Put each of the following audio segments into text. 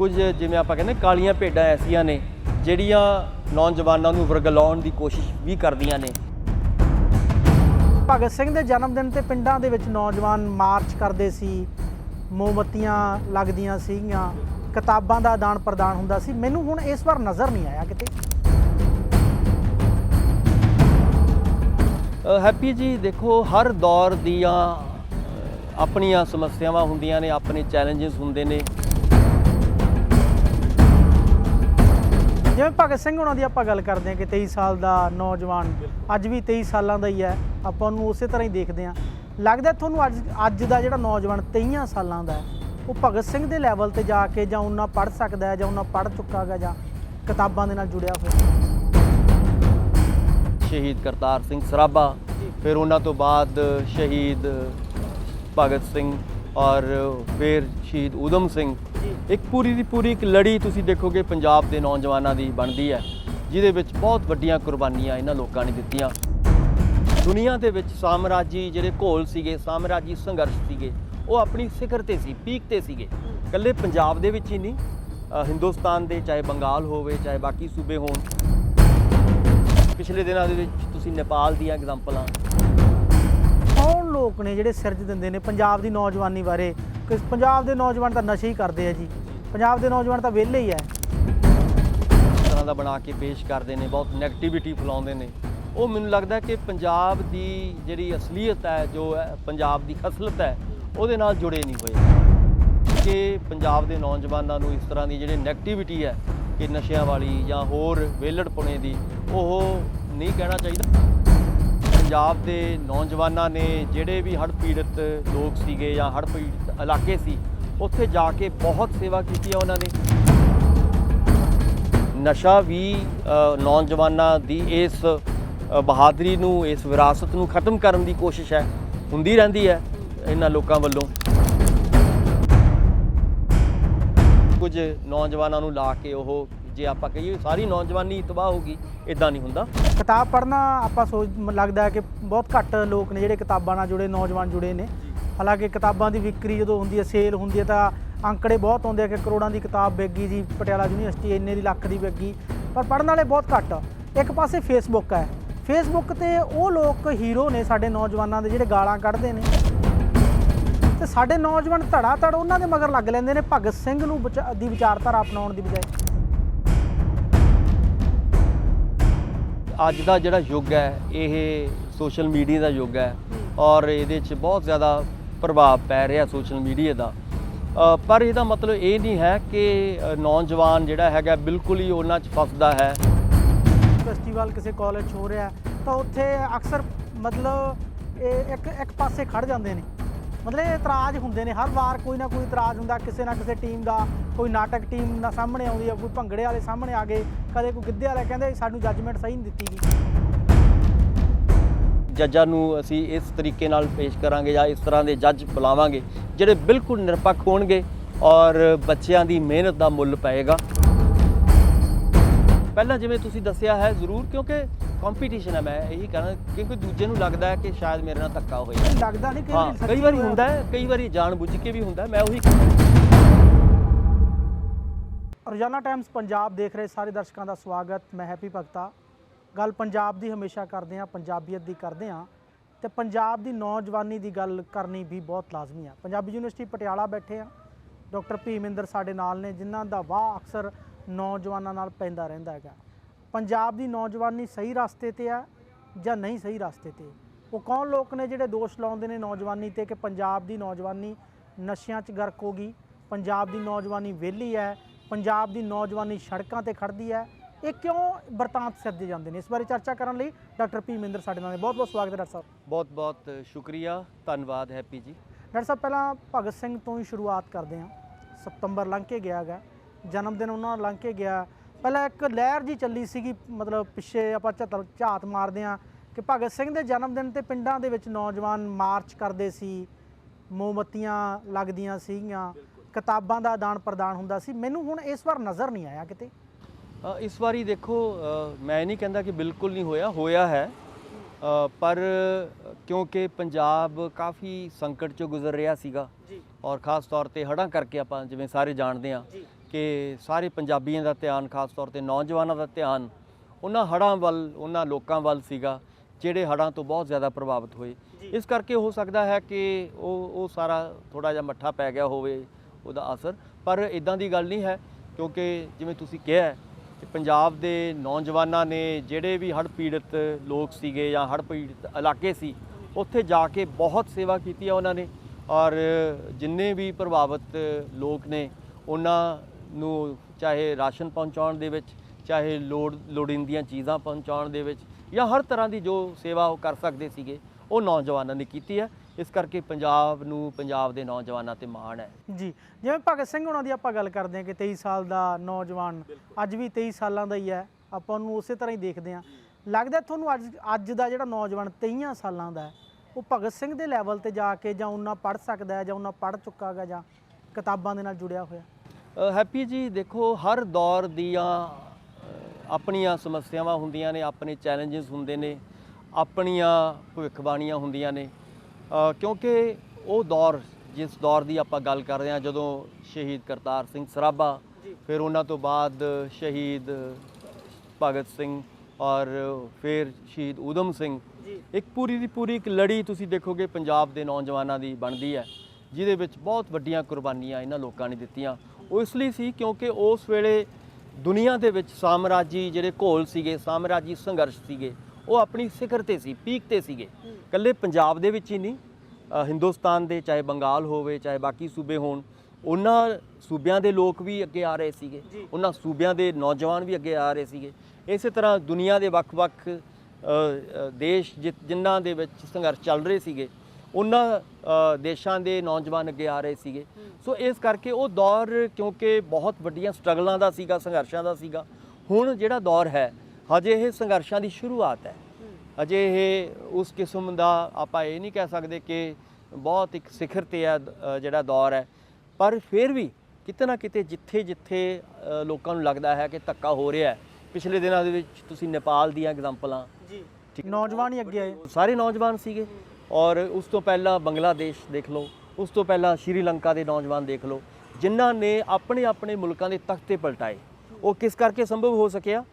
ਕੁਝ ਜਿਵੇਂ ਆਪਾਂ ਕਹਿੰਦੇ ਕਾਲੀਆਂ ਭੇਡਾਂ ਐਸੀਆਂ ਨੇ ਜਿਹੜੀਆਂ ਨੌਜਵਾਨਾਂ ਨੂੰ ਵਰਗਲਾਉਣ ਦੀ ਕੋਸ਼ਿਸ਼ ਵੀ ਕਰਦੀਆਂ ਨੇ। ਭਗਤ ਸਿੰਘ ਦੇ ਜਨਮ ਦਿਨ ਤੇ ਪਿੰਡਾਂ ਦੇ ਵਿੱਚ ਨੌਜਵਾਨ ਮਾਰਚ ਕਰਦੇ ਸੀ ਮੋਮਬੱਤੀਆਂ ਲੱਗਦੀਆਂ ਸੀਗੀਆਂ ਕਿਤਾਬਾਂ ਦਾ ਆਦਾਨ ਪ੍ਰਦਾਨ ਹੁੰਦਾ ਸੀ। ਮੈਨੂੰ ਹੁਣ ਇਸ ਵਾਰ ਨਜ਼ਰ ਨਹੀਂ ਆਇਆ ਕਿਤੇ। ਹੈਪੀ ਜੀ ਦੇਖੋ ਹਰ ਦੌਰ ਦੀਆਂ ਆਪਣੀਆਂ ਸਮੱਸਿਆਵਾਂ ਹੁੰਦੀਆਂ ਨੇ ਆਪਣੇ ਚੈਲੰਜਸ ਹੁੰਦੇ ਨੇ। ਜਿਵੇਂ ਭਗਤ ਸਿੰਘ ਉਹਨਾਂ ਦੀ ਆਪਾਂ ਗੱਲ ਕਰਦੇ ਹਾਂ ਕਿ 23 ਸਾਲ ਦਾ ਨੌਜਵਾਨ ਅੱਜ ਵੀ 23 ਸਾਲਾਂ ਦਾ ਹੀ ਹੈ। ਆਪਾਂ ਉਹਨੂੰ ਉਸੇ ਤਰ੍ਹਾਂ ਹੀ ਦੇਖਦੇ ਹਾਂ। ਲੱਗਦਾ ਤੁਹਾਨੂੰ ਅੱਜ ਅੱਜ ਦਾ ਜਿਹੜਾ ਨੌਜਵਾਨ 23 ਸਾਲਾਂ ਦਾ ਹੈ ਉਹ ਭਗਤ ਸਿੰਘ ਦੇ ਲੈਵਲ ਤੇ ਜਾ ਕੇ ਜਾਂ ਉਹਨਾਂ ਪੜ੍ਹ ਸਕਦਾ ਹੈ ਜਾਂ ਉਹਨਾਂ ਪੜ੍ਹ ਚੁੱਕਾ ਹੈ ਜਾਂ ਕਿਤਾਬਾਂ ਦੇ ਨਾਲ ਜੁੜਿਆ ਹੋਇਆ ਸ਼ਹੀਦ ਕਰਤਾਰ ਸਿੰਘ ਸਰਾਭਾ ਫਿਰ ਉਹਨਾਂ ਤੋਂ ਬਾਅਦ ਸ਼ਹੀਦ ਭਗਤ ਸਿੰਘ ਔਰ ਫਿਰ ਸ਼ਹੀਦ ਊਧਮ ਸਿੰਘ। ਇੱਕ ਪੂਰੀ ਦੀ ਪੂਰੀ ਇੱਕ ਲੜੀ ਤੁਸੀਂ ਦੇਖੋਗੇ ਪੰਜਾਬ ਦੇ ਨੌਜਵਾਨਾਂ ਦੀ ਬਣਦੀ ਹੈ ਜਿਹਦੇ ਵਿੱਚ ਬਹੁਤ ਵੱਡੀਆਂ ਕੁਰਬਾਨੀਆਂ ਇਹਨਾਂ ਲੋਕਾਂ ਨੇ ਦਿੱਤੀਆਂ। ਦੁਨੀਆ ਦੇ ਵਿੱਚ ਸਾਮਰਾਜੀ ਜਿਹੜੇ ਘੋਲ ਸੀਗੇ ਸਾਮਰਾਜੀ ਸੰਘਰਸ਼ ਸੀਗੇ ਉਹ ਆਪਣੀ ਸਿਖਰ ਤੇ ਸੀ ਪੀਕ ਤੇ ਸੀਗੇ। ਇਕੱਲੇ ਪੰਜਾਬ ਦੇ ਵਿੱਚ ਹੀ ਨਹੀਂ ਹਿੰਦੁਸਤਾਨ ਦੇ ਚਾਹੇ ਬੰਗਾਲ ਹੋਵੇ ਚਾਹੇ ਬਾਕੀ ਸੂਬੇ ਹੋਣ। ਪਿਛਲੇ ਦਿਨਾਂ ਦੇ ਵਿੱਚ ਤੁਸੀਂ ਨੇਪਾਲ ਦੀਆਂ ਐਗਜ਼ਾਮਪਲਾਂ ਕੌਣ ਲੋਕ ਨੇ ਜਿਹੜੇ ਸਿਰਜ ਦਿੰਦੇ ਨੇ ਪੰਜਾਬ ਦੀ ਨੌਜਵਾਨੀ ਬਾਰੇ? ਕਿ ਪੰਜਾਬ ਦੇ ਨੌਜਵਾਨ ਤਾਂ ਨਸ਼ੇ ਹੀ ਕਰਦੇ ਆ ਜੀ। ਪੰਜਾਬ ਦੇ ਨੌਜਵਾਨ ਤਾਂ ਵਿਹਲੇ ਹੀ ਹੈ ਤਰ੍ਹਾਂ ਦਾ ਬਣਾ ਕੇ ਪੇਸ਼ ਕਰਦੇ ਨੇ, ਬਹੁਤ ਨੈਗੇਟਿਵਿਟੀ ਫੈਲਾਉਂਦੇ ਨੇ। ਉਹ ਮੈਨੂੰ ਲੱਗਦਾ ਕਿ ਪੰਜਾਬ ਦੀ ਜਿਹੜੀ ਅਸਲੀਅਤ ਹੈ, ਜੋ ਪੰਜਾਬ ਦੀ ਖਸਲਤ ਹੈ, ਉਹਦੇ ਨਾਲ ਜੁੜੇ ਨਹੀਂ ਹੋਏ। ਕਿ ਪੰਜਾਬ ਦੇ ਨੌਜਵਾਨਾਂ ਨੂੰ ਇਸ ਤਰ੍ਹਾਂ ਦੀ ਜਿਹੜੀ ਨੈਗੇਟਿਵਿਟੀ ਹੈ, ਕਿ ਨਸ਼ਿਆਂ ਵਾਲੀ ਜਾਂ ਹੋਰ ਵੇਲੜਪੁਣੇ ਦੀ, ਉਹ ਨਹੀਂ ਕਹਿਣਾ ਚਾਹੀਦਾ। ਪੰਜਾਬ ਦੇ ਨੌਜਵਾਨਾਂ ਨੇ ਜਿਹੜੇ ਵੀ ਹੜ੍ਹ ਪੀੜਤ ਲੋਕ ਸੀਗੇ ਜਾਂ ਹੜ੍ਹ ਪੀੜਤ ਇਲਾਕੇ ਸੀ। ਉੱਥੇ ਜਾ ਕੇ ਬਹੁਤ ਸੇਵਾ ਕੀਤੀ ਹੈ ਉਹਨਾਂ ਨੇ। ਨਸ਼ਾ ਵੀ ਨੌਜਵਾਨਾਂ ਦੀ ਇਸ ਬਹਾਦਰੀ ਨੂੰ, ਇਸ ਵਿਰਾਸਤ ਨੂੰ ਖਤਮ ਕਰਨ ਦੀ ਕੋਸ਼ਿਸ਼ ਹੈ। ਹੁੰਦੀ ਰਹਿੰਦੀ ਹੈ ਇਹਨਾਂ ਲੋਕਾਂ ਵੱਲੋਂ। ਕੁਝ ਨੌਜਵਾਨਾਂ ਨੂੰ ਲਾ ਕੇ ਉਹ, ਜੇ ਆਪਾਂ ਕਹੀਏ ਸਾਰੀ ਨੌਜਵਾਨੀ ਤਬਾਹ ਗਈ ਇਦਾਂ ਨਹੀਂ ਹੁੰਦਾ। ਕਿਤਾਬ ਪੜ੍ਹਨਾ ਆਪਾਂ ਸੋਚ, ਲੱਗਦਾ ਹੈ ਕਿ ਬਹੁਤ ਘੱਟ ਲੋਕ ਨੇ ਜਿਹੜੇ ਕਿਤਾਬਾਂ ਨਾਲ ਜੁੜੇ, ਨੌਜਵਾਨ ਜੁੜੇ ਨੇ। ਹਾਲਾਂਕਿ ਕਿਤਾਬਾਂ ਦੀ ਵਿਕਰੀ ਜਦੋਂ ਹੁੰਦੀ ਹੈ, ਸੇਲ ਹੁੰਦੀ ਹੈ, ਤਾਂ ਅੰਕੜੇ ਬਹੁਤ ਆਉਂਦੇ ਆ ਕਿ ਕਰੋੜਾਂ ਦੀ ਕਿਤਾਬ ਵਿਕ ਜੀ, ਪਟਿਆਲਾ ਯੂਨੀਵਰਸਿਟੀ ਇੰਨੇ ਦੀ ਲੱਖ ਦੀ ਵਿਕ ਪਰ ਪੜ੍ਹਨ ਵਾਲੇ ਬਹੁਤ ਘੱਟ ਇੱਕ ਪਾਸੇ ਫੇਸਬੁੱਕ ਹੈ। ਫੇਸਬੁੱਕ ਤੇ ਉਹ ਲੋਕ ਹੀਰੋ ਨੇ ਸਾਡੇ ਨੌਜਵਾਨਾਂ ਦੇ ਜਿਹੜੇ ਗਾਲਾਂ ਕੱਢਦੇ ਨੇ। ਤੇ ਸਾਡੇ ਨੌਜਵਾਨ ਧੜਾ ਧੜ ਉਹਨਾਂ ਦੇ ਮਗਰ ਲੱਗ ਲੈਂਦੇ ਨੇ, ਭਗਤ ਸਿੰਘ ਨੂੰ ਵਿਚਾ- ਦੀ ਵਿਚਾਰਧਾਰਾ ਅਪਣਾਉਣ ਦੀ ਬਜਾਏ। ਅੱਜ ਦਾ ਜਿਹੜਾ ਯੁੱਗ ਹੈ, ਇਹ ਸੋਸ਼ਲ ਮੀਡੀਆ ਦਾ ਯੁੱਗ ਹੈ। ਔਰ ਇਹਦੇ 'ਚ ਬਹੁਤ ਜ਼ਿਆਦਾ ਪ੍ਰਭਾਵ ਪੈ ਰਿਹਾ ਸੋਸ਼ਲ ਮੀਡੀਆ ਦਾ। ਪਰ ਇਹਦਾ ਮਤਲਬ ਇਹ ਨਹੀਂ ਹੈ ਕਿ ਨੌਜਵਾਨ ਜਿਹੜਾ ਹੈਗਾ ਬਿਲਕੁਲ ਹੀ ਉਹਨਾਂ 'ਚ ਫਸਦਾ ਹੈ। ਫੈਸਟੀਵਲ ਕਿਸੇ ਕਾਲਜ 'ਚ ਹੋ ਰਿਹਾ, ਤਾਂ ਉੱਥੇ ਅਕਸਰ ਮਤਲਬ ਇਹ ਇੱਕ ਇੱਕ ਪਾਸੇ ਖੜ ਜਾਂਦੇ ਨੇ। ਮਤਲਬ ਇਹ ਇਤਰਾਜ਼ ਹੁੰਦੇ ਨੇ, ਹਰ ਵਾਰ ਕੋਈ ਨਾ ਕੋਈ ਇਤਰਾਜ਼ ਹੁੰਦਾ, ਕਿਸੇ ਨਾ ਕਿਸੇ ਟੀਮ ਦਾ ਕੋਈ ਨਾਟਕ ਟੀਮ ਦਾ ਸਾਹਮਣੇ ਆਉਂਦੀ ਹੈ ਕੋਈ ਭੰਗੜੇ ਵਾਲੇ ਸਾਹਮਣੇ ਆ ਗਏ, ਕਦੇ ਕੋਈ ਗਿੱਧੇ ਵਾਲੇ ਕਹਿੰਦੇ ਸਾਨੂੰ ਜੱਜਮੈਂਟ ਸਹੀ ਨਹੀਂ ਦਿੱਤੀ ਗਈ। ਜੱਜਾਂ ਨੂੰ ਅਸੀਂ ਇਸ ਤਰੀਕੇ ਨਾਲ ਪੇਸ਼ ਕਰਾਂਗੇ ਜਾਂ ਇਸ ਤਰ੍ਹਾਂ ਦੇ ਜੱਜ ਬੁਲਾਵਾਂਗੇ ਜਿਹੜੇ ਬਿਲਕੁਲ ਨਿਰਪੱਖ ਹੋਣਗੇ ਔਰ ਬੱਚਿਆਂ ਦੀ ਮਿਹਨਤ ਦਾ ਮੁੱਲ ਪਏਗਾ ਪਹਿਲਾਂ ਜਿਵੇਂ ਤੁਸੀਂ ਦੱਸਿਆ ਹੈ ਜ਼ਰੂਰ ਕਿਉਂਕਿ ਕੰਪੀਟੀਸ਼ਨ ਹੈ ਮੈਂ ਇਹੀ ਕਹਿਣਾ ਕਿਉਂਕਿ ਦੂਜੇ ਨੂੰ ਲੱਗਦਾ ਹੈ ਕਿ ਸ਼ਾਇਦ ਮੇਰੇ ਨਾਲ ਧੱਕਾ ਹੋਇਆ ਲੱਗਦਾ ਨਹੀਂ ਕਿ ਕਈ ਵਾਰੀ। ਹੁੰਦਾ ਹੈ ਕਈ ਵਾਰੀ ਜਾਣ ਬੁੱਝ ਕੇ ਵੀ ਹੁੰਦਾ ਹੈ। ਮੈਂ ਉਹੀ ਰੋਜ਼ਾਨਾ ਟਾਈਮਸ ਪੰਜਾਬ ਦੇਖ ਰਹੇ ਸਾਰੇ ਦਰਸ਼ਕਾਂ ਦਾ ਸਵਾਗਤ ਮੈਂ ਹੈਪੀ ਭਗਤਾ ਗੱਲ ਪੰਜਾਬ ਦੀ ਹਮੇਸ਼ਾ ਕਰਦੇ ਹਾਂ, ਪੰਜਾਬੀਅਤ ਦੀ ਕਰਦੇ ਹਾਂ ਤੇ ਪੰਜਾਬ ਦੀ ਨੌਜਵਾਨੀ ਦੀ ਗੱਲ ਕਰਨੀ ਵੀ ਬਹੁਤ ਲਾਜ਼ਮੀ ਆ। ਪੰਜਾਬੀ ਯੂਨੀਵਰਸਿਟੀ ਪਟਿਆਲਾ ਬੈਠੇ ਆ ਡਾਕਟਰ ਭੀਮਿੰਦਰ ਸਾਡੇ ਨਾਲ ਨੇ, ਜਿਨ੍ਹਾਂ ਦਾ ਵਾਹ ਅਕਸਰ ਨੌਜਵਾਨਾਂ ਨਾਲ ਪੈਂਦਾ ਰਹਿੰਦਾ ਹੈਗਾ। ਪੰਜਾਬ ਦੀ ਨੌਜਵਾਨੀ ਸਹੀ ਰਸਤੇ ਤੇ ਆ ਜਾਂ ਨਹੀਂ ਸਹੀ ਰਸਤੇ ਤੇ? ਉਹ ਕੌਣ ਲੋਕ ਨੇ ਜਿਹੜੇ ਦੋਸ਼ ਲਾਉਂਦੇ ਨੇ ਨੌਜਵਾਨੀ ਤੇ ਕਿ ਪੰਜਾਬ ਦੀ ਨੌਜਵਾਨੀ ਨਸ਼ਿਆਂ 'ਚ ਗਰਕ ਹੋ ਗਈ? ਪੰਜਾਬ ਦੀ ਨੌਜਵਾਨੀ ਵਿਹਲੀ ਹੈ, ਪੰਜਾਬ ਦੀ ਨੌਜਵਾਨੀ ਸੜਕਾਂ ਤੇ ਖੜਦੀ ਹੈ ਇਹ ਕਿਉਂ ਵਰਤਾਂਤ ਸਿਰਜੇ ਜਾਂਦੇ ਨੇ? ਇਸ ਬਾਰੇ ਚਰਚਾ ਕਰਨ ਲਈ ਡਾਕਟਰ ਭੀਮਿੰਦਰ ਸਾਡੇ ਨਾਲ ਨੇ। ਬਹੁਤ ਬਹੁਤ ਸਵਾਗਤ ਹੈ ਡਾਕਟਰ ਸਾਹਿਬ। ਬਹੁਤ ਬਹੁਤ ਸ਼ੁਕਰੀਆ। ਧੰਨਵਾਦ ਹੈਪੀ ਜੀ। ਡਾਕਟਰ ਸਾਹਿਬ ਪਹਿਲਾਂ ਭਗਤ ਸਿੰਘ ਤੋਂ ਹੀ ਸ਼ੁਰੂਆਤ ਕਰਦੇ ਹਾਂ। ਸਤੰਬਰ ਲੰਘ ਕੇ ਗਿਆ ਹੈਗਾ। ਜਨਮ ਦਿਨ ਉਹਨਾਂ ਦਾ ਲੰਘ ਕੇ ਗਿਆ। ਪਹਿਲਾਂ ਇੱਕ ਲਹਿਰ ਜੀ ਚੱਲੀ ਸੀਗੀ ਮਤਲਬ ਪਿੱਛੇ ਆਪਾਂ ਝਾਤ ਮਾਰਦੇ ਹਾਂ ਕਿ ਭਗਤ ਸਿੰਘ ਦੇ ਜਨਮ ਦਿਨ ਤੇ ਪਿੰਡਾਂ ਦੇ ਵਿੱਚ ਨੌਜਵਾਨ ਮਾਰਚ ਕਰਦੇ ਸੀ। ਮੋਮਬੱਤੀਆਂ ਲੱਗਦੀਆਂ ਸੀਗੀਆਂ। ਕਿਤਾਬਾਂ ਦਾ ਆਦਾਨ ਪ੍ਰਦਾਨ ਹੁੰਦਾ ਸੀ। ਮੈਨੂੰ ਹੁਣ ਇਸ ਵਾਰ ਨਜ਼ਰ ਨਹੀਂ ਆਇਆ ਕਿਤੇ। ਇਸ ਵਾਰੀ ਦੇਖੋ ਮੈਂ ਨਹੀਂ ਕਹਿੰਦਾ ਕਿ ਬਿਲਕੁਲ ਨਹੀਂ ਹੋਇਆ ਹੋਇਆ ਹੈ। ਪਰ ਕਿਉਂਕਿ ਪੰਜਾਬ ਕਾਫੀ ਸੰਕਟ ਚੋਂ ਗੁਜ਼ਰ ਰਿਹਾ ਸੀਗਾ ਔਰ ਖਾਸ ਤੌਰ ਤੇ ਹੜ੍ਹਾਂ ਕਰਕੇ ਆਪਾਂ ਜਿਵੇਂ ਸਾਰੇ ਜਾਣਦੇ ਹਾਂ ਕਿ ਸਾਰੇ ਪੰਜਾਬੀਆਂ ਦਾ ਧਿਆਨ ਖਾਸ ਤੌਰ ਤੇ ਨੌਜਵਾਨਾਂ ਦਾ ਧਿਆਨ ਉਹਨਾਂ ਹੜ੍ਹਾਂ ਵੱਲ ਉਹਨਾਂ ਲੋਕਾਂ ਵੱਲ ਸੀਗਾ ਜਿਹੜੇ ਹੜ੍ਹਾਂ ਤੋਂ ਬਹੁਤ ਜ਼ਿਆਦਾ ਪ੍ਰਭਾਵਿਤ ਹੋਏ। ਇਸ ਕਰਕੇ ਹੋ ਸਕਦਾ ਹੈ ਕਿ ਉਹ ਉਹ ਸਾਰਾ ਥੋੜਾ ਜਿਹਾ ਮੱਠਾ ਪੈ ਗਿਆ ਹੋਵੇ ਉਹਦਾ ਅਸਰ। ਪਰ ਇਦਾਂ ਦੀ ਗੱਲ ਨਹੀਂ ਹੈ ਕਿਉਂਕਿ ਜਿਵੇਂ ਤੁਸੀਂ ਕਿਹਾ ਹੈ ਪੰਜਾਬ ਦੇ ਨੌਜਵਾਨਾਂ ਨੇ ਜਿਹੜੇ ਵੀ ਹੜ੍ਹ ਪੀੜਤ ਲੋਕ ਸੀਗੇ ਜਾਂ ਹੜ੍ਹ ਪੀੜਤ ਇਲਾਕੇ ਸੀ, ਉੱਥੇ ਜਾ ਕੇ ਬਹੁਤ ਸੇਵਾ ਕੀਤੀ ਹੈ ਉਹਨਾਂ ਨੇ ਔਰ ਜਿੰਨੇ ਵੀ ਪ੍ਰਭਾਵਿਤ ਲੋਕ ਨੇ, ਉਹਨਾਂ ਨੂੰ ਚਾਹੇ ਰਾਸ਼ਨ ਪਹੁੰਚਾਉਣ ਦੇ ਵਿੱਚ, ਚਾਹੇ ਲੋੜ, ਲੋੜੀਂਦੀਆਂ ਚੀਜ਼ਾਂ ਪਹੁੰਚਾਉਣ ਦੇ ਵਿੱਚ ਜਾਂ ਹਰ ਤਰ੍ਹਾਂ ਦੀ ਜੋ ਸੇਵਾ ਉਹ ਕਰ ਸਕਦੇ ਸੀਗੇ, ਉਹ ਨੌਜਵਾਨਾਂ ਨੇ ਕੀਤੀ ਹੈ। ਇਸ ਕਰਕੇ ਪੰਜਾਬ ਨੂੰ ਪੰਜਾਬ ਦੇ ਨੌਜਵਾਨਾਂ ਤੇ ਮਾਣ ਹੈ। ਜੀ ਜਿਵੇਂ ਭਗਤ ਸਿੰਘ ਉਹਨਾਂ ਦੀ ਆਪਾਂ ਗੱਲ ਕਰਦੇ ਹਾਂ ਕਿ 23 ਸਾਲ ਦਾ ਨੌਜਵਾਨ ਅੱਜ ਵੀ 23 ਸਾਲਾਂ ਦਾ ਹੀ ਹੈ। ਆਪਾਂ ਉਹਨੂੰ ਉਸੇ ਤਰ੍ਹਾਂ ਹੀ ਦੇਖਦੇ ਹਾਂ। ਲੱਗਦਾ ਤੁਹਾਨੂੰ ਅੱਜ ਅੱਜ ਦਾ ਜਿਹੜਾ ਨੌਜਵਾਨ 23 ਸਾਲਾਂ ਦਾ ਹੈ ਉਹ ਭਗਤ ਸਿੰਘ ਦੇ ਲੈਵਲ ਤੇ ਜਾ ਕੇ ਜਾਂ ਉਹਨਾਂ ਪੜ੍ਹ ਸਕਦਾ ਹੈ ਜਾਂ ਉਹਨਾਂ ਪੜ੍ਹ ਚੁੱਕਾ ਹੈਗਾ ਜਾਂ ਕਿਤਾਬਾਂ ਦੇ ਨਾਲ ਜੁੜਿਆ ਹੋਇਆ? ਹੈਪੀ ਜੀ ਦੇਖੋ ਹਰ ਦੌਰ ਦੀਆਂ ਆਪਣੀਆਂ ਸਮੱਸਿਆਵਾਂ ਹੁੰਦੀਆਂ ਨੇ ਆਪਣੇ ਚੈਲੰਜਸ ਹੁੰਦੇ ਨੇ ਆਪਣੀਆਂ ਭਵਿੱਖਬਾਣੀਆਂ ਹੁੰਦੀਆਂ ਨੇ। ਕਿਉਂਕਿ ਉਹ ਦੌਰ ਜਿਸ ਦੌਰ ਦੀ ਆਪਾਂ ਗੱਲ ਕਰ ਰਹੇ ਹਾਂ ਜਦੋਂ ਸ਼ਹੀਦ ਕਰਤਾਰ ਸਿੰਘ ਸਰਾਭਾ ਫਿਰ ਉਹਨਾਂ ਤੋਂ ਬਾਅਦ ਸ਼ਹੀਦ ਭਗਤ ਸਿੰਘ ਔਰ ਫਿਰ ਸ਼ਹੀਦ ਊਧਮ ਸਿੰਘ। ਇੱਕ ਪੂਰੀ ਦੀ ਪੂਰੀ ਇੱਕ ਲੜੀ ਤੁਸੀਂ ਦੇਖੋਗੇ ਪੰਜਾਬ ਦੇ ਨੌਜਵਾਨਾਂ ਦੀ ਬਣਦੀ ਹੈ ਜਿਹਦੇ ਵਿੱਚ ਬਹੁਤ ਵੱਡੀਆਂ ਕੁਰਬਾਨੀਆਂ ਇਹਨਾਂ ਲੋਕਾਂ ਨੇ ਦਿੱਤੀਆਂ। ਉਹ ਇਸ ਲਈ ਸੀ ਕਿਉਂਕਿ ਉਸ ਵੇਲੇ ਦੁਨੀਆ ਦੇ ਵਿੱਚ ਸਾਮਰਾਜੀ ਜਿਹੜੇ ਘੋਲ ਸੀਗੇ ਸਾਮਰਾਜੀ ਸੰਘਰਸ਼ ਸੀਗੇ ਉਹ ਆਪਣੀ ਸਿਖਰ ਤੇ ਸੀ ਪੀਕ ਤੇ ਸੀਗੇ। ਇਕੱਲੇ ਪੰਜਾਬ ਦੇ ਵਿੱਚ ਹੀ ਨਹੀਂ ਹਿੰਦੁਸਤਾਨ ਦੇ ਚਾਹੇ ਬੰਗਾਲ ਹੋਵੇ ਚਾਹੇ ਬਾਕੀ ਸੂਬੇ ਹੋਣ ਉਹਨਾਂ ਸੂਬਿਆਂ ਦੇ ਲੋਕ ਵੀ ਅੱਗੇ ਆ ਰਹੇ ਸੀਗੇ। ਉਹਨਾਂ ਸੂਬਿਆਂ ਦੇ ਨੌਜਵਾਨ ਵੀ ਅੱਗੇ ਆ ਰਹੇ ਸੀਗੇ। ਇਸੇ ਤਰ੍ਹਾਂ ਦੁਨੀਆ ਦੇ ਵੱਖ-ਵੱਖ ਦੇਸ਼ ਜਿਨ੍ਹਾਂ ਦੇ ਵਿੱਚ ਸੰਘਰਸ਼ ਚੱਲ ਰਹੇ ਸੀਗੇ ਉਹਨਾਂ ਦੇਸ਼ਾਂ ਦੇ ਨੌਜਵਾਨ ਅੱਗੇ ਆ ਰਹੇ ਸੀਗੇ। ਸੋ ਇਸ ਕਰਕੇ ਉਹ ਦੌਰ ਕਿਉਂਕਿ ਬਹੁਤ ਵੱਡੀਆਂ ਸਟਰਗਲਾਂ ਦਾ ਸੀਗਾ ਸੰਘਰਸ਼ਾਂ ਦਾ ਸੀਗਾ। ਹੁਣ ਜਿਹੜਾ ਦੌਰ ਹੈ ਹਜੇ ਇਹ ਸੰਘਰਸ਼ਾਂ ਦੀ ਸ਼ੁਰੂਆਤ ਹੈ। ਅਜੇ ਇਹ ਉਸ ਕਿਸਮ ਦਾ ਆਪਾਂ ਇਹ ਨਹੀਂ ਕਹਿ ਸਕਦੇ ਕਿ ਬਹੁਤ ਇੱਕ ਸਿਖਰ ਤੇ ਹੈ ਅ, ਜਿਹੜਾ ਦੌਰ ਹੈ। ਪਰ ਫਿਰ ਵੀ ਕਿਤੇ ਨਾ ਕਿਤੇ ਜਿੱਥੇ ਜਿੱਥੇ ਲੋਕਾਂ ਨੂੰ ਲੱਗਦਾ ਹੈ ਕਿ ਧੱਕਾ ਹੋ ਰਿਹਾ ਹੈ ਪਿਛਲੇ ਦਿਨਾਂ ਦੇ ਵਿੱਚ ਤੁਸੀਂ ਨੇਪਾਲ ਦੀਆਂ ਐਗਜ਼ਾਮਪਲਾਂ ਜੀ। ਠੀਕ। ਨੌਜਵਾਨ ਹੀ ਅੱਗੇ ਆਏ। ਸਾਰੇ ਨੌਜਵਾਨ ਸੀਗੇ ਔਰ ਉਸ ਤੋਂ ਪਹਿਲਾਂ ਬੰਗਲਾਦੇਸ਼ ਦੇਖ ਲਓ ਉਸ ਤੋਂ ਪਹਿਲਾਂ ਸ਼੍ਰੀਲੰਕਾ ਦੇ ਨੌਜਵਾਨ ਦੇਖ ਲਓ ਜਿਨ੍ਹਾਂ ਨੇ ਆਪਣੇ ਆਪਣੇ ਮੁਲਕਾਂ ਦੇ ਤਖਤੇ ਪਲਟਾਏ। ਉਹ ਕਿਸ ਕਰਕੇ ਸੰਭਵ ਹੋ ਸਕਿਆ?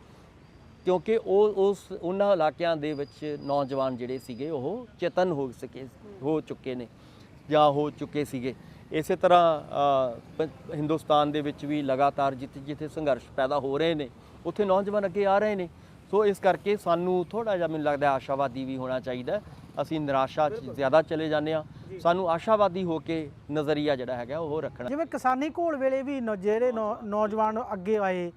ਕਿਉਂਕਿ ਉਹ ਉਸ ਉਹਨਾਂ ਇਲਾਕਿਆਂ ਦੇ ਵਿੱਚ ਨੌਜਵਾਨ ਜਿਹੜੇ ਸੀਗੇ ਉਹ ਚੇਤਨ ਹੋ ਸਕੇ ਹੋ ਚੁੱਕੇ ਨੇ ਜਾਂ ਹੋ ਚੁੱਕੇ ਸੀਗੇ। ਇਸੇ ਤਰ੍ਹਾਂ ਹਿੰਦੁਸਤਾਨ ਦੇ ਵਿੱਚ ਵੀ ਲਗਾਤਾਰ ਜਿੱਥੇ ਜਿੱਥੇ ਸੰਘਰਸ਼ ਪੈਦਾ ਹੋ ਰਹੇ ਨੇ ਉੱਥੇ ਨੌਜਵਾਨ ਅੱਗੇ ਆ ਰਹੇ ਨੇ। ਸੋ ਇਸ ਕਰਕੇ ਸਾਨੂੰ ਥੋੜਾ ਜਿਹਾ ਮੈਨੂੰ ਲੱਗਦਾ ਆਸ਼ਾਵਾਦੀ ਵੀ ਹੋਣਾ ਚਾਹੀਦਾ। ਅਸੀਂ ਨਿਰਾਸ਼ਾ 'ਚ ਜ਼ਿਆਦਾ ਚਲੇ ਜਾਂਦੇ ਆ ਸਾਨੂੰ ਆਸ਼ਾਵਾਦੀ ਹੋ ਕੇ ਨਜ਼ਰੀਆ ਜਿਹੜਾ ਹੈਗਾ ਉਹ ਰੱਖਣਾ। ਜਿਵੇਂ ਕਿਸਾਨੀ ਘੋਲ ਵੇਲੇ ਵੀ ਜਿਹੜੇ ਨੌਜਵਾਨ ਅੱਗੇ ਆਏ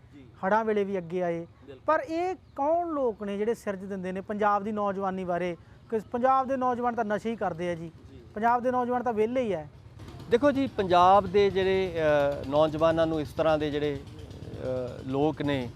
ਹੜਾਂ ਵੇਲੇ ਵੀ ਅੱਗੇ ਆਏ। ਪਰ ਇਹ ਕੌਣ ਲੋਕ ਨੇ ਜਿਹੜੇ ਸਿਰਜ ਦਿੰਦੇ ਨੇ ਪੰਜਾਬ ਦੀ ਨੌਜਵਾਨੀ ਬਾਰੇ? ਕਿ ਪੰਜਾਬ ਦੇ ਨੌਜਵਾਨ ਤਾਂ ਨਸ਼ੇ ਹੀ ਕਰਦੇ ਆ ਜੀ। ਪੰਜਾਬ ਦੇ ਨੌਜਵਾਨ ਤਾਂ ਵਿਹਲੇ ਹੀ ਆ। ਦੇਖੋ ਜੀ ਪੰਜਾਬ ਦੇ ਜਿਹੜੇ ਨੌਜਵਾਨਾਂ ਨੂੰ ਇਸ ਤਰ੍ਹਾਂ ਦੇ ਜਿਹੜੇ ਲੋਕ ਨੇ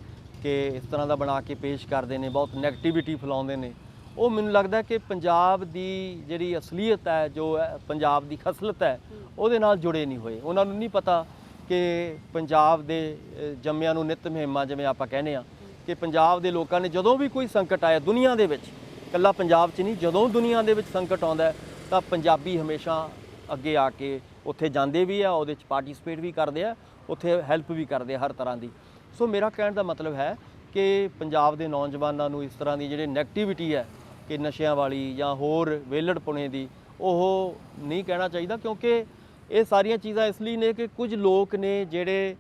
ਕਿ ਇਸ ਤਰ੍ਹਾਂ ਦਾ ਬਣਾ ਕੇ ਪੇਸ਼ ਕਰਦੇ ਨੇ ਬਹੁਤ 네ਗੇਟਿਵਿਟੀ ਫੈਲਾਉਂਦੇ ਨੇ। ਉਹ ਮੈਨੂੰ ਲੱਗਦਾ ਕਿ ਪੰਜਾਬ ਦੀ ਜਿਹੜੀ ਅਸਲੀਅਤ ਹੈ ਜੋ ਪੰਜਾਬ ਦੀ ਖਸਲਤ ਹੈ। ਉਹਦੇ ਨਾਲ ਜੁੜੇ ਨਹੀਂ ਹੋਏ। ਉਹਨਾਂ ਨੂੰ ਨਹੀਂ ਪਤਾ ਕਿ ਪੰਜਾਬ ਦੇ ਜੰਮਿਆਂ ਨੂੰ ਨਿਤ ਮਹਿਮਾ ਜਿਵੇਂ ਆਪਾਂ ਕਹਿੰਦੇ ਆ ਕਿ ਪੰਜਾਬ ਦੇ ਲੋਕਾਂ ਨੇ ਜਦੋਂ ਵੀ ਕੋਈ ਸੰਕਟ ਆਇਆ ਦੁਨੀਆ ਦੇ ਵਿੱਚ, ਇਕੱਲਾ ਪੰਜਾਬ 'ਚ ਨਹੀਂ, ਜਦੋਂ ਦੁਨੀਆ ਦੇ ਵਿੱਚ ਸੰਕਟ ਆਉਂਦਾ ਤਾਂ ਪੰਜਾਬੀ ਹਮੇਸ਼ਾ ਅੱਗੇ ਆ ਕੇ ਉੱਥੇ ਜਾਂਦੇ ਵੀ ਆ, ਉਹਦੇ 'ਚ ਪਾਰਟਿਸਿਪੇਟ ਵੀ ਕਰਦੇ ਆ, ਉੱਥੇ ਹੈਲਪ ਵੀ ਕਰਦੇ ਹਰ ਤਰ੍ਹਾਂ ਦੀ। ਸੋ ਮੇਰਾ ਕਹਿਣ ਦਾ ਮਤਲਬ ਹੈ ਕਿ ਪੰਜਾਬ ਦੇ ਨੌਜਵਾਨਾਂ ਨੂੰ ਇਸ ਤਰ੍ਹਾਂ ਦੀ ਜਿਹੜੇ 네ਗੇਟਿਵਿਟੀ ਹੈ, ਕਿ ਨਸ਼ਿਆਂ ਵਾਲੀ ਜਾਂ ਹੋਰ ਵੇਲੜਪੁਣੇ ਦੀ, ਉਹ ਨਹੀਂ ਕਹਿਣਾ ਚਾਹੀਦਾ ਕਿਉਂਕਿ ਇਹ ਸਾਰੀਆਂ ਚੀਜ਼ਾਂ ਇਸ ਲਈ ਨੇ ਕਿ ਕੁਝ ਲੋਕ ਨੇ ਜਿਹੜੇ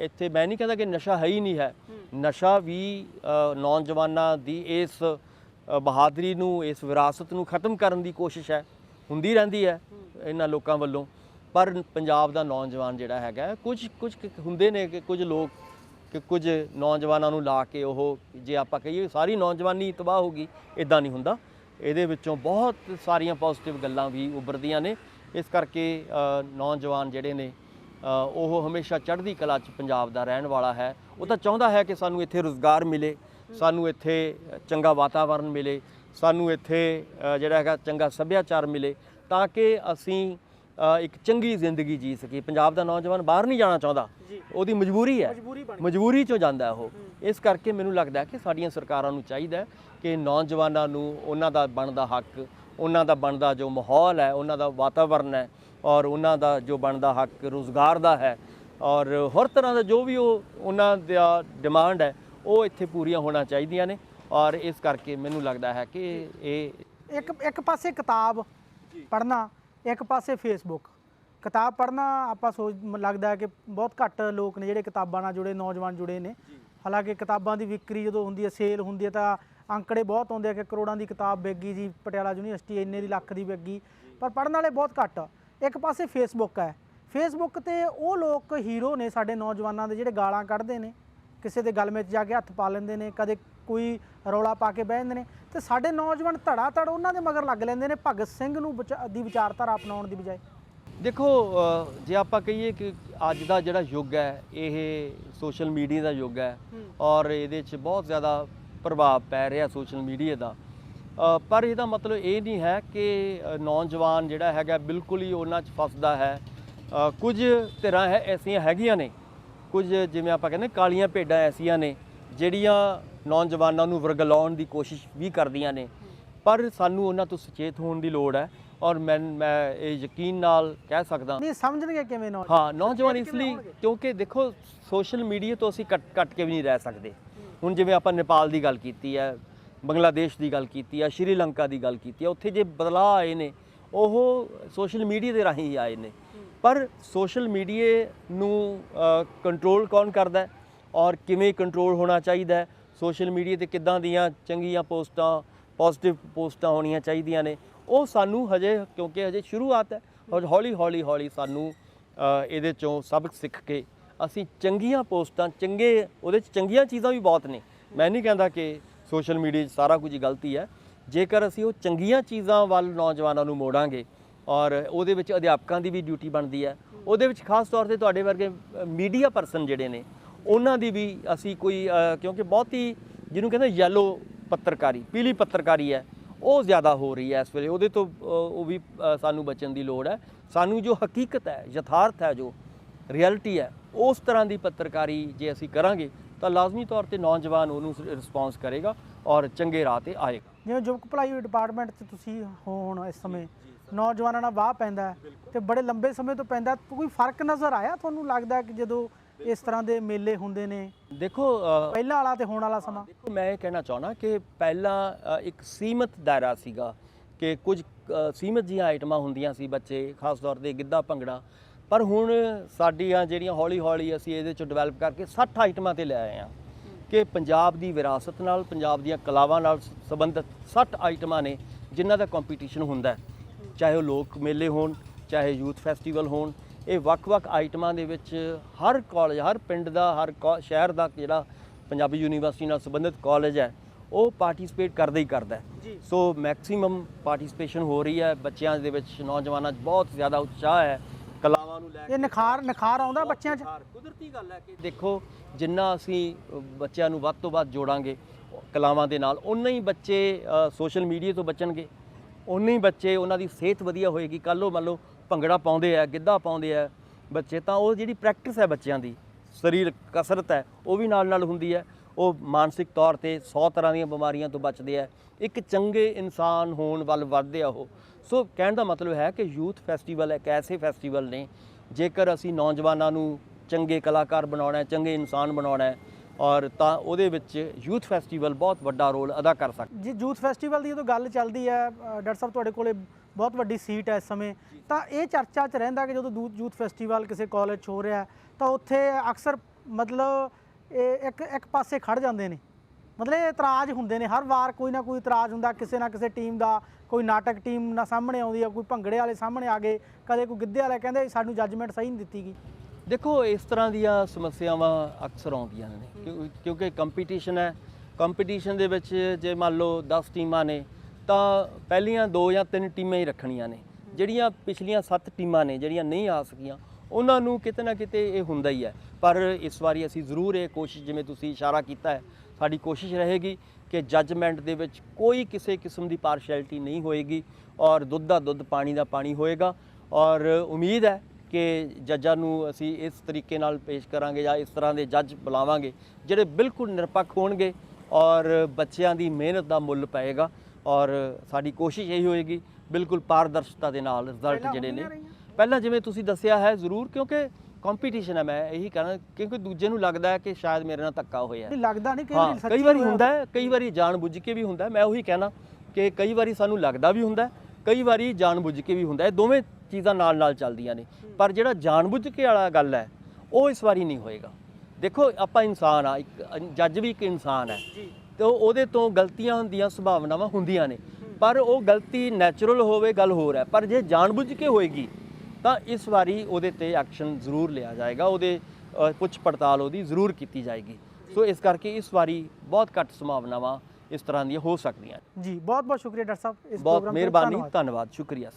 ਇੱਥੇ ਮੈਂ ਨਹੀਂ ਕਹਿੰਦਾ ਕਿ ਨਸ਼ਾ ਹੈ ਹੀ ਨਹੀਂ ਹੈ। ਨਸ਼ਾ ਵੀ ਨੌਜਵਾਨਾਂ ਦੀ ਇਸ ਬਹਾਦਰੀ ਨੂੰ ਇਸ ਵਿਰਾਸਤ ਨੂੰ ਖਤਮ ਕਰਨ ਦੀ ਕੋਸ਼ਿਸ਼ ਹੈ ਹੁੰਦੀ ਰਹਿੰਦੀ ਹੈ ਇਹਨਾਂ ਲੋਕਾਂ ਵੱਲੋਂ। ਪਰ ਪੰਜਾਬ ਦਾ ਨੌਜਵਾਨ ਜਿਹੜਾ ਹੈਗਾ ਕੁਝ ਕੁਝ ਹੁੰਦੇ ਨੇ ਕਿ ਕੁਝ ਲੋਕ ਕਿ ਕੁਝ ਨੌਜਵਾਨਾਂ ਨੂੰ ਲਾ ਕੇ ਉਹ ਜੇ ਆਪਾਂ ਕਹੀਏ ਸਾਰੀ ਨੌਜਵਾਨੀ ਤਬਾਹ ਹੋ ਗਈ ਇਦਾਂ ਨਹੀਂ ਹੁੰਦਾ। ਇਹਦੇ ਵਿੱਚੋਂ ਬਹੁਤ ਸਾਰੀਆਂ ਪੋਜ਼ਿਟਿਵ ਗੱਲਾਂ ਵੀ ਉੱਭਰਦੀਆਂ ਨੇ। ਇਸ ਕਰਕੇ ਨੌਜਵਾਨ ਜਿਹੜੇ ਨੇ ਉਹ ਹਮੇਸ਼ਾ ਚੜ੍ਹਦੀ ਕਲਾ 'ਚ ਪੰਜਾਬ ਦਾ ਰਹਿਣ ਵਾਲਾ ਹੈ। ਉਹ ਤਾਂ ਚਾਹੁੰਦਾ ਹੈ ਕਿ ਸਾਨੂੰ ਇੱਥੇ ਰੋਜ਼ਗਾਰ ਮਿਲੇ ਸਾਨੂੰ ਇੱਥੇ ਚੰਗਾ ਵਾਤਾਵਰਣ ਮਿਲੇ ਸਾਨੂੰ ਇੱਥੇ ਜਿਹੜਾ ਹੈਗਾ ਚੰਗਾ ਸੱਭਿਆਚਾਰ ਮਿਲੇ ਤਾਂ ਕਿ ਅਸੀਂ ਇੱਕ ਚੰਗੀ ਜ਼ਿੰਦਗੀ ਜੀ ਸਕੀਏ। ਪੰਜਾਬ ਦਾ ਨੌਜਵਾਨ ਬਾਹਰ ਨਹੀਂ ਜਾਣਾ ਚਾਹੁੰਦਾ। ਉਹਦੀ ਮਜਬੂਰੀ ਹੈ। ਮਜਬੂਰੀ ਚੋਂ ਜਾਂਦਾ ਉਹ। ਇਸ ਕਰਕੇ ਮੈਨੂੰ ਲੱਗਦਾ ਕਿ ਸਾਡੀਆਂ ਸਰਕਾਰਾਂ ਨੂੰ ਚਾਹੀਦਾ ਕਿ ਨੌਜਵਾਨਾਂ ਨੂੰ ਉਹਨਾਂ ਦਾ ਬਣਦਾ ਹੱਕ ਉਹਨਾਂ ਦਾ ਬਣਦਾ ਜੋ ਮਾਹੌਲ ਹੈ ਉਹਨਾਂ ਦਾ ਵਾਤਾਵਰਣ ਹੈ ਔਰ ਉਹਨਾਂ ਦਾ ਜੋ ਬਣਦਾ ਹੱਕ ਰੋਜ਼ਗਾਰ ਦਾ ਹੈ ਔਰ ਹਰ ਤਰ੍ਹਾਂ ਦਾ ਜੋ ਵੀ ਉਹ ਉਹਨਾਂ ਦਾ ਡਿਮਾਂਡ ਹੈ ਉਹ ਇੱਥੇ ਪੂਰੀਆਂ ਹੋਣਾ ਚਾਹੀਦੀਆਂ ਨੇ ਔਰ ਇਸ ਕਰਕੇ ਮੈਨੂੰ ਲੱਗਦਾ ਹੈ ਕਿ ਇਹ ਇੱਕ ਇੱਕ ਪਾਸੇ ਕਿਤਾਬ ਪੜ੍ਹਨਾ ਇੱਕ ਪਾਸੇ ਫੇਸਬੁੱਕ ਕਿਤਾਬ ਪੜ੍ਹਨਾ ਆਪਾਂ ਸੋਚ ਲੱਗਦਾ ਹੈ ਕਿ ਬਹੁਤ ਘੱਟ ਲੋਕ ਨੇ ਜਿਹੜੇ ਕਿਤਾਬਾਂ ਨਾਲ ਜੁੜੇ ਨੌਜਵਾਨ ਜੁੜੇ ਨੇ। ਹਾਲਾਂਕਿ ਕਿਤਾਬਾਂ ਦੀ ਵਿਕਰੀ ਜਦੋਂ ਹੁੰਦੀ ਹੈ ਸੇਲ ਹੁੰਦੀ ਹੈ ਤਾਂ ਅੰਕੜੇ ਬਹੁਤ ਆਉਂਦੇ ਆ ਕਿ ਕਰੋੜਾਂ ਦੀ ਕਿਤਾਬ ਵਿਕ ਗਈ ਜੀ ਪਟਿਆਲਾ ਯੂਨੀਵਰਸਿਟੀ ਇੰਨੇ ਦੀ ਲੱਖ ਦੀ ਵਿਕ ਗਈ। ਪਰ ਪੜ੍ਹਨ ਵਾਲੇ ਬਹੁਤ ਘੱਟ। ਇੱਕ ਪਾਸੇ ਫੇਸਬੁੱਕ ਹੈ। ਫੇਸਬੁੱਕ ਤੇ ਉਹ ਲੋਕ ਹੀਰੋ ਨੇ ਸਾਡੇ ਨੌਜਵਾਨਾਂ ਦੇ ਜਿਹੜੇ ਗਾਲਾਂ ਕੱਢਦੇ ਨੇ। ਕਿਸੇ ਦੇ ਗਲ ਵਿੱਚ ਜਾ ਕੇ ਹੱਥ ਪਾ ਲੈਂਦੇ ਨੇ ਕਦੇ ਕੋਈ ਰੌਲਾ ਪਾ ਕੇ ਬਹਿ ਜਾਂਦੇ ਨੇ। ਤੇ ਸਾਡੇ ਨੌਜਵਾਨ ਧੜਾ ਧੜ ਉਹਨਾਂ ਦੇ ਮਗਰ ਲੱਗ ਲੈਂਦੇ ਨੇ ਭਗਤ ਸਿੰਘ ਨੂੰ ਦੀ ਵਿਚਾਰਧਾਰਾ ਅਪਣਾਉਣ ਦੀ ਬਜਾਏ। ਦੇਖੋ ਜੇ ਆਪਾਂ ਕਹੀਏ ਕਿ ਅੱਜ ਦਾ ਜਿਹੜਾ ਯੁੱਗ ਹੈ ਇਹ ਸੋਸ਼ਲ ਮੀਡੀਆ ਦਾ ਯੁੱਗ ਹੈ। ਔਰ ਇਹਦੇ 'ਚ ਬਹੁਤ ਜ਼ਿਆਦਾ ਪ੍ਰਭਾਵ ਪੈ ਰਿਹਾ ਸੋਸ਼ਲ ਮੀਡੀਆ ਦਾ। ਪਰ ਇਹਦਾ ਮਤਲਬ ਇਹ ਨਹੀਂ ਹੈ ਕਿ ਨੌਜਵਾਨ ਜਿਹੜਾ ਹੈਗਾ ਬਿਲਕੁਲ ਹੀ ਉਹਨਾਂ 'ਚ ਫਸਦਾ ਹੈ। ਕੁਝ ਧਿਰਾਂ ਹੈ ਐਸੀਆਂ ਹੈਗੀਆਂ ਨੇ। ਕੁਝ ਜਿਵੇਂ ਆਪਾਂ ਕਹਿੰਦੇ ਕਾਲੀਆਂ ਭੇਡਾਂ ਐਸੀਆਂ ਨੇ ਜਿਹੜੀਆਂ ਨੌਜਵਾਨਾਂ ਨੂੰ ਵਰਗਲਾਉਣ ਦੀ ਕੋਸ਼ਿਸ਼ ਵੀ ਕਰਦੀਆਂ ਨੇ। ਪਰ ਸਾਨੂੰ ਉਹਨਾਂ ਤੋਂ ਸੁਚੇਤ ਹੋਣ ਦੀ ਲੋੜ ਹੈ ਔਰ ਮੈਂ ਮੈਂ ਇਹ ਯਕੀਨ ਨਾਲ ਕਹਿ ਸਕਦਾ। ਨਹੀਂ ਸਮਝਣਗੇ ਕਿਵੇਂ ਨੌ ਹਾਂ ਨੌਜਵਾਨ ਇਸ ਲਈ? ਕਿਉਂਕਿ ਦੇਖੋ ਸੋਸ਼ਲ ਮੀਡੀਆ ਤੋਂ ਅਸੀਂ ਕੱਟ ਕੱਟ ਕੇ ਵੀ ਨਹੀਂ ਰਹਿ ਸਕਦੇ। ਹੁਣ ਜਿਵੇਂ ਆਪਾਂ ਨੇਪਾਲ ਦੀ ਗੱਲ ਕੀਤੀ ਹੈ, ਬੰਗਲਾਦੇਸ਼ ਦੀ ਗੱਲ ਕੀਤੀ ਆ ਸ਼੍ਰੀਲੰਕਾ ਦੀ ਗੱਲ ਕੀਤੀ ਆ ਉੱਥੇ ਜੇ ਬਦਲਾਅ ਆਏ ਨੇ, ਉਹ ਸੋਸ਼ਲ ਮੀਡੀਆ ਦੇ ਰਾਹੀਂ ਹੀ ਆਏ ਨੇ। ਪਰ ਸੋਸ਼ਲ ਮੀਡੀਆ ਨੂੰ ਕੰਟਰੋਲ ਕੌਣ ਕਰਦਾ ਔਰ ਕਿਵੇਂ ਕੰਟਰੋਲ ਹੋਣਾ ਚਾਹੀਦਾ ਹੈ? ਸੋਸ਼ਲ ਮੀਡੀਆ ਤੇ ਕਿੱਦਾਂ ਦੀਆਂ ਚੰਗੀਆਂ ਪੋਸਟਾਂ ਪੋਜ਼ਿਟਿਵ ਪੋਸਟਾਂ ਹੋਣੀਆਂ ਚਾਹੀਦੀਆਂ ਨੇ? ਉਹ ਸਾਨੂੰ ਹਜੇ, ਕਿਉਂਕਿ ਹਜੇ ਸ਼ੁਰੂਆਤ ਹੈ, ਔਰ ਹੌਲੀ ਹੌਲੀ ਹੌਲੀ ਸਾਨੂੰ ਇਹਦੇ ਚੋਂ ਸਬਕ ਸਿੱਖ ਕੇ ਅਸੀਂ ਚੰਗੀਆਂ ਪੋਸਟਾਂ, ਚੰਗੇ, ਉਹਦੇ ਚ ਚੰਗੀਆਂ ਚੀਜ਼ਾਂ ਵੀ ਬਹੁਤ ਨੇ। ਮੈਂ ਨਹੀਂ ਕਹਿੰਦਾ ਕਿ ਸੋਸ਼ਲ ਮੀਡੀਆ 'ਚ ਸਾਰਾ ਕੁਝ ਗਲਤੀ ਹੈ। ਜੇਕਰ ਅਸੀਂ ਉਹ ਚੰਗੀਆਂ ਚੀਜ਼ਾਂ ਵੱਲ ਨੌਜਵਾਨਾਂ ਨੂੰ ਮੋੜਾਂਗੇ ਔਰ ਉਹਦੇ ਵਿੱਚ ਅਧਿਆਪਕਾਂ ਦੀ ਵੀ ਡਿਊਟੀ ਬਣਦੀ ਹੈ, ਉਹਦੇ ਵਿੱਚ ਖਾਸ ਤੌਰ ਤੇ ਤੁਹਾਡੇ ਵਰਗੇ ਮੀਡੀਆ ਪਰਸਨ ਜਿਹੜੇ ਨੇ, ਉਹਨਾਂ ਦੀ ਵੀ ਅਸੀਂ ਕੋਈ ਕਿਉਂਕਿ ਬਹੁਤ ਹੀ ਜਿਹਨੂੰ ਕਹਿੰਦੇ ਯੈਲੋ ਪੱਤਰਕਾਰੀ, ਪੀਲੀ ਪੱਤਰਕਾਰੀ ਹੈ, ਉਹ ਜ਼ਿਆਦਾ ਹੋ ਰਹੀ ਹੈ ਇਸ ਵੇਲੇ। ਉਹਦੇ ਤੋਂ ਉਹ ਵੀ ਸਾਨੂੰ ਬਚਣ ਦੀ ਲੋੜ ਹੈ। ਸਾਨੂੰ ਜੋ ਹਕੀਕਤ ਹੈ, ਯਥਾਰਥ ਹੈ ਜੋ ਰਿਐਲਿਟੀ ਹੈ ਉਸ ਤਰ੍ਹਾਂ ਦੀ ਪੱਤਰਕਾਰੀ ਜੇ ਅਸੀਂ ਕਰਾਂਗੇ ਤਾਂ ਲਾਜ਼ਮੀ ਤੌਰ ਤੇ ਨੌਜਵਾਨ ਉਹਨੂੰ ਰਿਸਪੌਂਸ ਕਰੇਗਾ ਔਰ ਚੰਗੇ ਰਾਹ ਤੇ ਆਏਗਾ। ਜਿਵੇਂ ਯੁਵਕ ਭਲਾਈ ਡਿਪਾਰਟਮੈਂਟ 'ਚ ਤੁਸੀਂ ਹੋ ਹੁਣ ਇਸ ਸਮੇਂ ਨੌਜਵਾਨਾਂ ਨਾਲ ਵਾਹ ਪੈਂਦਾ ਤੇ ਬੜੇ ਲੰਬੇ ਸਮੇਂ ਤੋਂ ਪੈਂਦਾ ਕੋਈ ਫ਼ਰਕ ਨਜ਼ਰ ਆਇਆ ਤੁਹਾਨੂੰ ਲੱਗਦਾ ਕਿ ਜਦੋਂ ਇਸ ਤਰ੍ਹਾਂ ਦੇ ਮੇਲੇ ਹੁੰਦੇ ਨੇ? ਦੇਖੋ ਪਹਿਲਾਂ ਵਾਲਾ ਤੇ ਹੁਣ ਵਾਲਾ ਸਮਾਂ? ਦੇਖੋ ਮੈਂ ਇਹ ਕਹਿਣਾ ਚਾਹਣਾ ਕਿ ਪਹਿਲਾਂ ਇੱਕ ਸੀਮਤ ਦਾਇਰਾ ਸੀਗਾ ਕਿ ਕੁਝ ਸੀਮਤ ਜੀਆਂ ਆਈਟਮਾਂ ਹੁੰਦੀਆਂ ਸੀ ਬੱਚੇ ਖਾਸ ਤੌਰ ਤੇ ਗਿੱਧਾ ਭੰਗੜਾ। ਪਰ ਹੁਣ ਸਾਡੀਆਂ ਜਿਹੜੀਆਂ ਹੌਲੀ ਹੌਲੀ ਅਸੀਂ ਇਹਦੇ ਚ ਡਿਵੈਲਪ ਕਰਕੇ 60 ਆਈਟਮਾਂ ਤੇ ਲੈ ਆਏ ਹਾਂ ਕਿ ਪੰਜਾਬ ਦੀ ਵਿਰਾਸਤ ਨਾਲ ਪੰਜਾਬ ਦੀਆਂ ਕਲਾਵਾਂ ਨਾਲ ਸੰਬੰਧਿਤ 60 ਆਈਟਮਾਂ ਨੇ ਜਿਨ੍ਹਾਂ ਦਾ ਕੰਪੀਟੀਸ਼ਨ ਹੁੰਦਾ ਚਾਹੇ ਉਹ ਲੋਕ ਮੇਲੇ ਹੋਣ ਚਾਹੇ ਯੂਥ ਫੈਸਟੀਵਲ ਹੋਣ ਇਹ ਵੱਖ-ਵੱਖ ਆਈਟਮਾਂ ਦੇ ਵਿੱਚ ਹਰ ਕਾਲਜ ਹਰ ਪਿੰਡ ਦਾ ਹਰ ਸ਼ਹਿਰ ਦਾ ਜਿਹੜਾ ਪੰਜਾਬੀ ਯੂਨੀਵਰਸਿਟੀ ਨਾਲ ਸੰਬੰਧਿਤ ਕਾਲਜ ਹੈ ਉਹ ਪਾਰਟਿਸਿਪੇਟ ਕਰਦਾ ਹੀ ਕਰਦਾ ਹੈ। ਸੋ ਮੈਕਸਿਮਮ ਪਾਰਟਿਸਿਪੇਸ਼ਨ ਹੋ ਰਹੀ ਹੈ। ਬੱਚਿਆਂ ਦੇ ਵਿੱਚ ਨੌਜਵਾਨਾਂ 'ਚ ਬਹੁਤ ਜ਼ਿਆਦਾ ਉਤਸ਼ਾਹ ਹੈ। ਕਲਾਵਾਂ ਨੂੰ ਲੈ ਇਹ ਨਿਖਾਰ ਨਿਖਾਰ ਆਉਂਦਾ ਬੱਚਿਆਂ 'ਚ? ਕੁਦਰਤੀ ਗੱਲ ਹੈ ਕਿ ਦੇਖੋ ਜਿੰਨਾ ਅਸੀਂ ਬੱਚਿਆਂ ਨੂੰ ਵੱਧ ਤੋਂ ਵੱਧ ਜੋੜਾਂਗੇ ਕਲਾਵਾਂ ਦੇ ਨਾਲ ਉਨਾ ਹੀ ਬੱਚੇ ਸੋਸ਼ਲ ਮੀਡੀਆ ਤੋਂ ਬਚਣਗੇ। ਉਨੇ ਹੀ ਬੱਚੇ ਉਹਨਾਂ ਦੀ ਸਿਹਤ ਵਧੀਆ ਹੋਏਗੀ। ਕੱਲ੍ਹ ਨੂੰ ਮੰਨ ਲਓ ਭੰਗੜਾ ਪਾਉਂਦੇ ਆ ਗਿੱਧਾ ਪਾਉਂਦੇ ਆ ਬੱਚੇ ਤਾਂ ਉਹ ਜਿਹੜੀ ਪ੍ਰੈਕਟਿਸ ਹੈ ਬੱਚਿਆਂ ਦੀ ਸਰੀਰ ਕਸਰਤ ਹੈ ਉਹ ਵੀ ਨਾਲ ਨਾਲ ਹੁੰਦੀ ਹੈ। ਉਹ ਮਾਨਸਿਕ ਤੌਰ ਤੇ 100 ਤਰ੍ਹਾਂ ਦੀਆਂ ਬਿਮਾਰੀਆਂ ਤੋਂ ਬਚਦੇ ਆ। ਇੱਕ ਚੰਗੇ ਇਨਸਾਨ ਹੋਣ ਵੱਲ ਵੱਧਦੇ ਆ ਉਹ। ਸੋ ਕਹਿਣ ਦਾ ਮਤਲਬ ਹੈ ਕਿ ਯੂਥ ਫੈਸਟੀਵਲ ਇੱਕ ਐਸੇ ਫੈਸਟੀਵਲ ਨੇ ਜੇਕਰ ਅਸੀਂ ਨੌਜਵਾਨਾਂ ਨੂੰ ਚੰਗੇ ਕਲਾਕਾਰ ਬਣਾਉਣਾ ਹੈ ਚੰਗੇ ਇਨਸਾਨ ਬਣਾਉਣਾ ਹੈ ਔਰ ਤਾਂ ਉਹਦੇ ਵਿੱਚ ਯੂਥ ਫੈਸਟੀਵਲ ਬਹੁਤ ਵੱਡਾ ਰੋਲ ਅਦਾ ਕਰ ਸਕਦਾ। ਜੀ ਯੂਥ ਫੈਸਟੀਵਲ ਦੀ ਜਦੋਂ ਗੱਲ ਚੱਲਦੀ ਹੈ ਡਾਕਟਰ ਸਾਹਿਬ ਤੁਹਾਡੇ ਕੋਲੇ ਬਹੁਤ ਵੱਡੀ ਸੀਟ ਹੈ ਇਸ ਸਮੇਂ। ਤਾਂ ਇਹ ਚਰਚਾ 'ਚ ਰਹਿੰਦਾ ਕਿ ਜਦੋਂ ਯੂਥ ਫੈਸਟੀਵਲ ਕਿਸੇ ਕਾਲਜ 'ਚ ਹੋ ਰਿਹਾ ਤਾਂ ਉੱਥੇ ਅਕਸਰ ਮਤਲਬ ਇਹ ਇੱਕ ਇੱਕ ਪਾਸੇ ਖੜ ਜਾਂਦੇ ਨੇ। ਮਤਲਬ ਇਹ ਇਤਰਾਜ਼ ਹੁੰਦੇ ਨੇ। ਹਰ ਵਾਰ ਕੋਈ ਨਾ ਕੋਈ ਇਤਰਾਜ਼ ਹੁੰਦਾ, ਕਿਸੇ ਨਾ ਕਿਸੇ ਟੀਮ ਦਾ ਕੋਈ ਨਾਟਕ ਟੀਮ ਨਾ ਸਾਹਮਣੇ ਆਉਂਦੀ ਆ, ਕੋਈ ਭੰਗੜੇ ਵਾਲੇ ਸਾਹਮਣੇ ਆ ਗਏ, ਕਦੇ ਕੋਈ ਗਿੱਧੇ ਵਾਲੇ ਕਹਿੰਦੇ ਸਾਨੂੰ ਜੱਜਮੈਂਟ ਸਹੀ ਨਹੀਂ ਦਿੱਤੀ ਗਈ ਦੇਖੋ, ਇਸ ਤਰ੍ਹਾਂ ਦੀਆਂ ਸਮੱਸਿਆਵਾਂ ਅਕਸਰ ਆਉਂਦੀਆਂ ਨੇ। ਕਿਉਂ- ਕਿਉਂਕਿ ਕੰਪੀਟੀਸ਼ਨ ਹੈ। ਕੰਪੀਟੀਸ਼ਨ ਦੇ ਵਿੱਚ ਜੇ ਮੰਨ ਲਓ 10 ਟੀਮਾਂ ਨੇ, ਤਾਂ ਪਹਿਲੀਆਂ 2 ਜਾਂ 3 ਟੀਮਾਂ ਹੀ ਰੱਖਣੀਆਂ ਨੇ। ਜਿਹੜੀਆਂ ਪਿਛਲੀਆਂ 7 ਟੀਮਾਂ ਨੇ, ਜਿਹੜੀਆਂ ਨਹੀਂ ਆ ਸਕੀਆਂ ਉਹਨਾਂ ਨੂੰ ਕਿਤੇ ਨਾ ਕਿਤੇ ਇਹ ਹੁੰਦਾ ਹੀ ਹੈ ਪਰ ਇਸ ਵਾਰੀ ਅਸੀਂ ਜ਼ਰੂਰ ਇਹ ਕੋਸ਼ਿਸ਼ ਜਿਵੇਂ ਤੁਸੀਂ ਇਸ਼ਾਰਾ ਕੀਤਾ ਹੈ ਸਾਡੀ ਕੋਸ਼ਿਸ਼ ਰਹੇਗੀ ਕਿ ਜੱਜਮੈਂਟ ਦੇ ਵਿੱਚ ਕੋਈ ਕਿਸੇ ਕਿਸਮ ਦੀ ਪਾਰਸ਼ੈਲਿਟੀ ਨਹੀਂ ਹੋਏਗੀ ਔਰ ਦੁੱਧ ਦਾ ਦੁੱਧ ਪਾਣੀ ਦਾ ਪਾਣੀ ਹੋਏਗਾ ਔਰ ਉਮੀਦ ਹੈ ਕਿ ਜੱਜਾਂ ਨੂੰ ਅਸੀਂ ਇਸ ਤਰੀਕੇ ਨਾਲ ਪੇਸ਼ ਕਰਾਂਗੇ ਜਾਂ ਇਸ ਤਰ੍ਹਾਂ ਦੇ ਜੱਜ ਬੁਲਾਵਾਂਗੇ ਜਿਹੜੇ ਬਿਲਕੁਲ ਨਿਰਪੱਖ ਹੋਣਗੇ ਔਰ ਬੱਚਿਆਂ ਦੀ ਮਿਹਨਤ ਦਾ ਮੁੱਲ ਪਏਗਾ ਔਰ ਸਾਡੀ ਕੋਸ਼ਿਸ਼ ਇਹੀ ਹੋਏਗੀ ਬਿਲਕੁਲ ਪਾਰਦਰਸ਼ਤਾ ਦੇ ਨਾਲ ਰਿਜ਼ਲਟ ਜਿਹੜੇ ਨੇ? ਪਹਿਲਾਂ ਜਿਵੇਂ ਤੁਸੀਂ ਦੱਸਿਆ ਹੈ ਜ਼ਰੂਰ ਕਿਉਂਕਿ ਕੰਪੀਟੀਸ਼ਨ ਹੈ ਮੈਂ ਇਹੀ ਕਹਿਣਾ ਕਿਉਂਕਿ ਦੂਜੇ ਨੂੰ ਲੱਗਦਾ ਹੈ ਕਿ ਸ਼ਾਇਦ ਮੇਰੇ ਨਾਲ ਧੱਕਾ ਹੋਇਆ ਹੈ। ਨਹੀਂ ਲੱਗਦਾ ਨਹੀਂ ਕਈ ਹਾਂ ਵਾਰੀ ਸੱਚੀ ਕਈ ਵਾਰੀ। ਹੁੰਦਾ ਹੈ ਕਈ ਵਾਰੀ ਜਾਣਬੁੱਝ ਕੇ ਵੀ ਹੁੰਦਾ। ਮੈਂ ਉਹੀ ਕਹਿਣਾ ਕਿ ਕਈ ਵਾਰੀ ਸਾਨੂੰ ਲੱਗਦਾ ਵੀ ਹੁੰਦਾ ਕਈ ਵਾਰੀ ਜਾਣਬੁੱਝ ਕੇ ਵੀ ਹੁੰਦਾ। ਇਹ ਦੋਵੇਂ ਚੀਜ਼ਾਂ ਨਾਲ ਨਾਲ ਚੱਲਦੀਆਂ ਨੇ। ਪਰ ਜਿਹੜਾ ਜਾਣਬੁੱਝ ਕੇ ਵਾਲਾ ਗੱਲ ਹੈ ਉਹ ਇਸ ਵਾਰੀ ਨਹੀਂ ਹੋਏਗਾ। ਦੇਖੋ ਆਪਾਂ ਇਨਸਾਨ ਆ ਇੱਕ ਜੱਜ ਵੀ ਇੱਕ ਇਨਸਾਨ ਹੈ। ਤੇ ਉਹ- ਉਹਦੇ ਤੋਂ ਗਲਤੀਆਂ ਹੁੰਦੀਆਂ ਸੰਭਾਵਨਾਵਾਂ ਹੁੰਦੀਆਂ ਨੇ। ਪਰ ਉਹ ਗਲਤੀ ਨੈਚੁਰਲ ਹੋਵੇ ਗੱਲ ਹੋਰ ਹੈ। ਪਰ ਜੇ ਜਾਣਬੁੱਝ ਕੇ ਹੋਏਗੀ ਤਾਂ ਇਸ ਵਾਰੀ ਉਹਦੇ ਤੇ ਐਕਸ਼ਨ ਜ਼ਰੂਰ ਲਿਆ ਜਾਏਗਾ ਉਹਦੇ ਪੁੱਛ ਪੜਤਾਲ ਉਹਦੀ ਜ਼ਰੂਰ ਕੀਤੀ ਜਾਏਗੀ ਸੋ ਇਸ ਕਰਕੇ ਇਸ ਵਾਰੀ ਬਹੁਤ ਘੱਟ ਸੰਭਾਵਨਾਵਾਂ ਇਸ ਤਰ੍ਹਾਂ ਦੀਆਂ ਹੋ ਸਕਦੀਆਂ। ਜੀ ਬਹੁਤ ਬਹੁਤ ਸ਼ੁਕਰੀਆ ਡਾਕਟਰ ਸਾਹਿਬ ਇਸ ਬਹੁਤ ਪ੍ਰੋਗਰਾਮ ਤੇ ਮਿਹਰਬਾਨੀ। ਧੰਨਵਾਦ ਸ਼ੁਕਰੀਆ